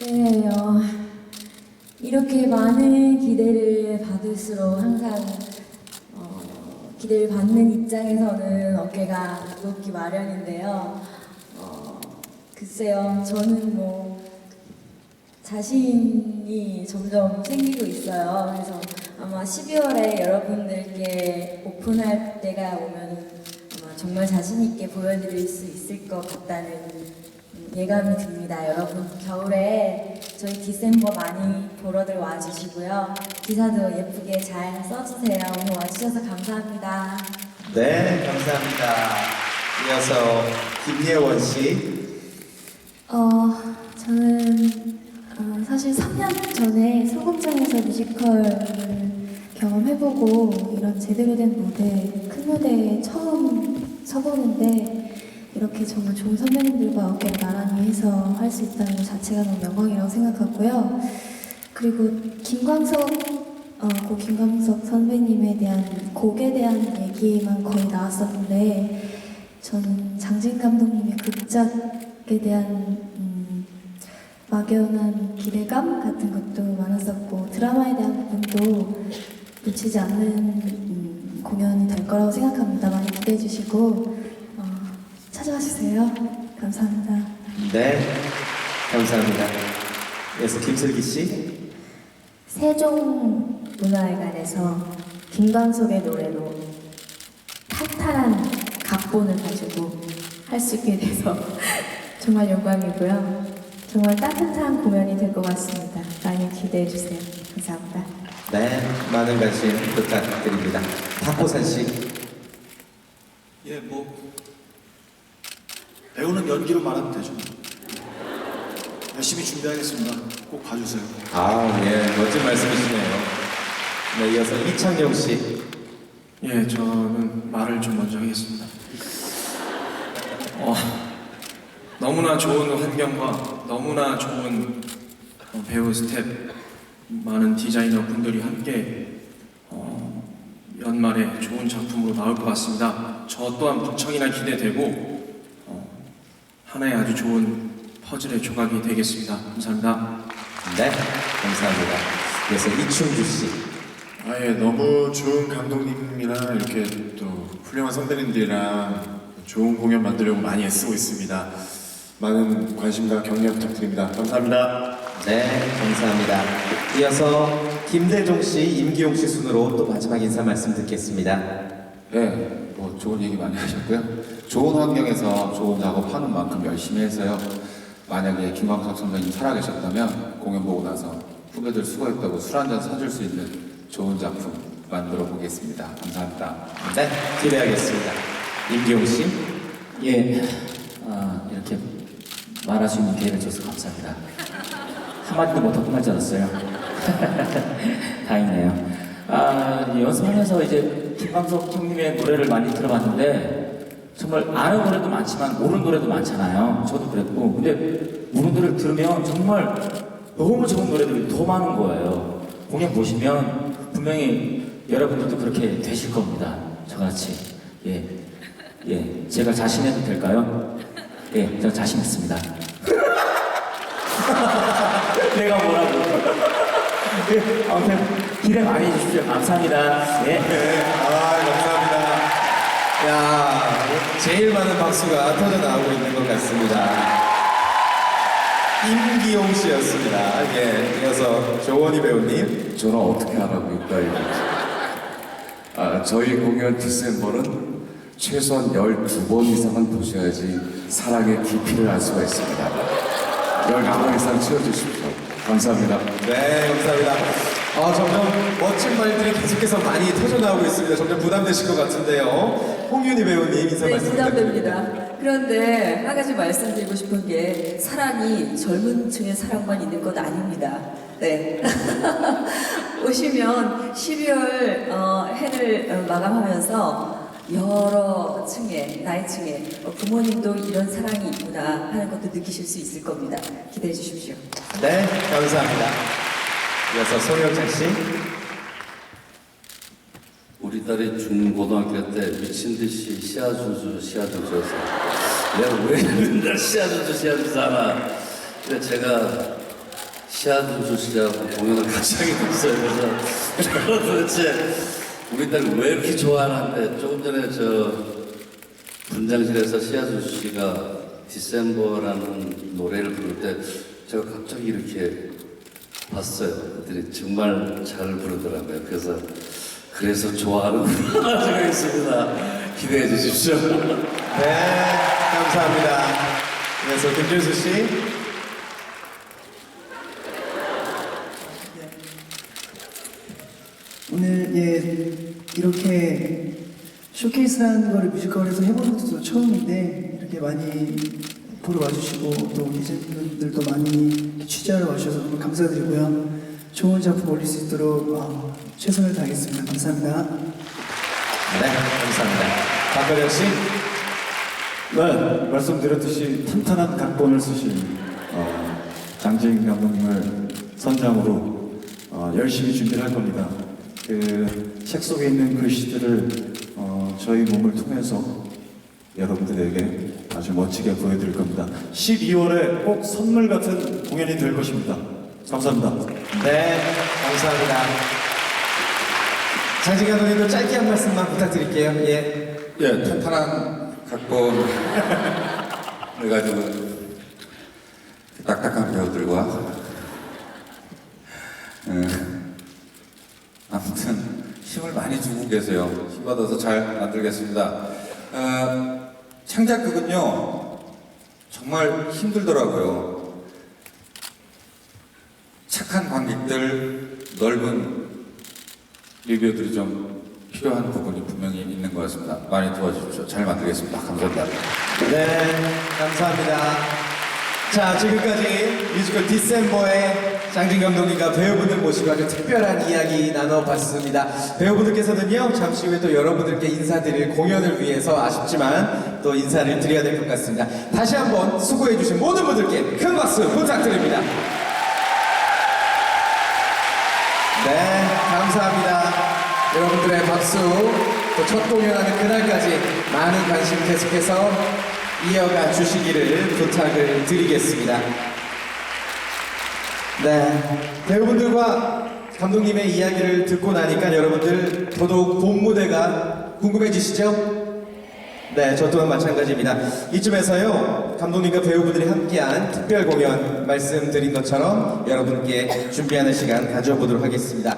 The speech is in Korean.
네, 어, 이렇게 많은 기대를 받을수록 항상 어, 기대를 받는 입장에서는 어깨가 무겁기 마련인데요. 어, 글쎄요, 저는 뭐 자신이 점점 생기고 있어요. 그래서 아마 12월에 여러분들께 오픈할 때가 오면 정말 자신 있게 보여드릴 수 있을 것 같다는 음, 예감이 듭니다. 여러분 겨울에 저희 디셈버 많이 보러들 와주시고요. 기사도 예쁘게 잘 써주세요. 오늘 와주셔서 감사합니다. 네, 감사합니다. 이어서 김예원 씨. 어, 저는 어, 사실 3년 전에 소극장에서 뮤지컬을 경험해보고 이런 제대로 된 무대, 큰 무대에 처음 서보는데 이렇게 정말 좋은 선배님들과 어깨를 나란히 해서 할 수 있다는 것 자체가 너무 영광이라고 생각하고요. 그리고 김광석, 어, 고 김광석 선배님에 대한 곡에 대한 얘기만 거의 나왔었는데 저는 장진 감독님의 극작에 대한 음, 막연한 기대감 같은 것도 많았었고 드라마에 대한 부분도 놓치지 않는 음, 공연이 될 거라고 생각합니다. 많이 기대해 주시고 어, 찾아와 주세요. 감사합니다. 네, 감사합니다. 이어서 김슬기 씨. 세종문화회관에서 김광석의 노래로 탄탄한 각본을 가지고 할 수 있게 돼서 정말 영광이고요. 정말 따뜻한 공연이 될 것 같습니다. 많이 기대해 주세요. 감사합니다. 네, 많은 관심 부탁드립니다. 박보산 씨. 예, 뭐 배우는 연기로 말하면 되죠. 열심히 준비하겠습니다. 꼭 봐주세요. 아, 예, 멋진 말씀이시네요. 네, 이어서 이창용 씨. 예, 저는 말을 좀 먼저 하겠습니다. 어, 너무나 좋은 환경과 너무나 좋은 어, 배우 스텝, 많은 디자이너 분들이 함께 어, 연말에 좋은 작품으로 나올 것 같습니다. 저 또한 무척이나 기대되고 어, 하나의 아주 좋은 퍼즐의 조각이 되겠습니다. 감사합니다. 네, 감사합니다. 이어서 이충주 씨. 아예 너무 좋은 감독님이랑 이렇게 또 훌륭한 선배님들이랑 좋은 공연 만들려고 많이 애쓰고 있습니다. 많은 관심과 격려 부탁드립니다. 감사합니다. 네, 감사합니다. 이어서 김대종 씨, 임기용 씨 순으로 또 마지막 인사 말씀 듣겠습니다. 네, 뭐 좋은 얘기 많이 하셨고요. 좋은 환경에서 좋은 작업하는 만큼 열심히 해서요. 만약에 김광석 선배님 살아계셨다면 공연 보고 나서 후배들 수고했다고 술 한잔 사줄 수 있는 좋은 작품 만들어 보겠습니다. 감사합니다. 네, 기대하겠습니다. 임기용 씨. 예, 아, 이렇게 말할 수 있는 기회를 줘서 감사합니다. 한마디도 못하고 끝날 줄 알았어요. 다행이네요. 아, 이 연습하면서 이제 김광석 형님의 노래를 많이 들어봤는데 정말 아는 노래도 많지만 모르는 노래도 많잖아요. 저도 그랬고. 근데 모르는 노래를 들으면 정말 너무 좋은 노래들이 더 많은 거예요. 공연 보시면 분명히 여러분들도 그렇게 되실 겁니다. 저같이. 예. 예, 제가 자신해도 될까요? 예, 저 자신 있습니다. 내가 뭐라고? 예, 아무튼 기대 많이 해주십시오. 감사합니다. 예. 네, 아, 감사합니다. 야, 제일 많은 박수가 터져 나오고 있는 것 같습니다. 임기용 씨였습니다. 예, 이어서 조원희 배우님. 저는 어떻게 하라고 이따 이거지. 아, 저희 공연 디셈버는 최소한 12번 이상은 보셔야지 사랑의 깊이를 알 수가 있습니다. 12번 이상 채워주십시오. 감사합니다. 네, 감사합니다. 아, 점점 멋진 말들이 계속해서 많이 터져 나오고 있습니다. 점점 부담되실 것 같은데요. 홍윤희 배우님 인사 네, 말씀 부탁드립니다. 부담됩니다. 그런데 한 가지 말씀드리고 싶은 게 사랑이 젊은 층의 사랑만 있는 것 아닙니다. 네. 오시면 12월 어, 해를 어, 마감하면서 여러 층의 나이층의 어, 부모님도 이런 사랑이 있구나 하는 것도 느끼실 수 있을 겁니다. 기대해 주십시오. 네, 감사합니다. 이어서 송영찬 씨. 우리 딸이 중고등학교 때 미친 듯이 씨앗주주 씨앗주주였어. 내가 왜 맨날 씨앗주주 씨앗주주 하나. 근데 제가 시아준수 씨하고 공연을 같이 하게 됐어요. 그래서 도대체 우리 딸 왜 이렇게 좋아하는데 조금 전에 저 분장실에서 시아준수 씨가 디셈버라는 노래를 부를 때 제가 갑자기 이렇게 봤어요. 그랬더니 정말 잘 부르더라고요. 그래서 그래서 좋아하는구나 생각했습니다. 기대해 주십시오. 네, 감사합니다. 그래서 김준수 씨. 오늘 예 이렇게 쇼케이스라는 거를 뮤지컬에서 해보는 것도 처음인데 이렇게 많이 보러 와주시고 또 디제이분들도 많이 취재하러 와주셔서 너무 감사드리고요. 좋은 작품 올릴 수 있도록 어, 최선을 다하겠습니다. 감사합니다. 네, 감사합니다. 박가령 씨. 네, 말씀드렸듯이 탄탄한 각본을 쓰신 어, 장재인 감독님을 선장으로 어, 열심히 준비를 할 겁니다. 그 책 속에 있는 글씨들을 어, 저희 몸을 통해서 여러분들에게 아주 멋지게 보여드릴 겁니다. 12월에 꼭 선물 같은 공연이 될 것입니다. 감사합니다. 네, 감사합니다. 장진 감독님도 짧게 한 말씀만 부탁드릴게요. 예. 예, 탄탄한 각본 그래가지고 딱딱한 배우들과 음, 아무튼 힘을 많이 주고 계세요. 힘 받아서 잘 만들겠습니다. 어, 창작극은요 정말 힘들더라고요. 착한 관객들, 넓은 리뷰들이 좀 필요한 부분이 분명히 있는 것 같습니다. 많이 도와주십시오. 잘 만들겠습니다. 감사합니다. 네, 감사합니다. 자, 지금까지 뮤지컬 디셈버의 장진 감독님과 배우분들 모시고 아주 특별한 이야기 나눠봤습니다. 배우분들께서는요, 잠시 후에 또 여러분들께 인사드릴 공연을 위해서 아쉽지만 또 인사를 드려야 될 것 같습니다. 다시 한번 수고해주신 모든 분들께 큰 박수 부탁드립니다. 네, 감사합니다. 여러분들의 박수, 또 첫 공연하는 그날까지 많은 관심 계속해서 이어가 주시기를 부탁을 드리겠습니다. 네, 배우분들과 감독님의 이야기를 듣고 나니까 여러분들 더더욱 본 무대가 궁금해지시죠? 네, 저 또한 마찬가지입니다. 이쯤에서요, 감독님과 배우분들이 함께한 특별 공연 말씀드린 것처럼 여러분께 준비하는 시간 가져보도록 하겠습니다.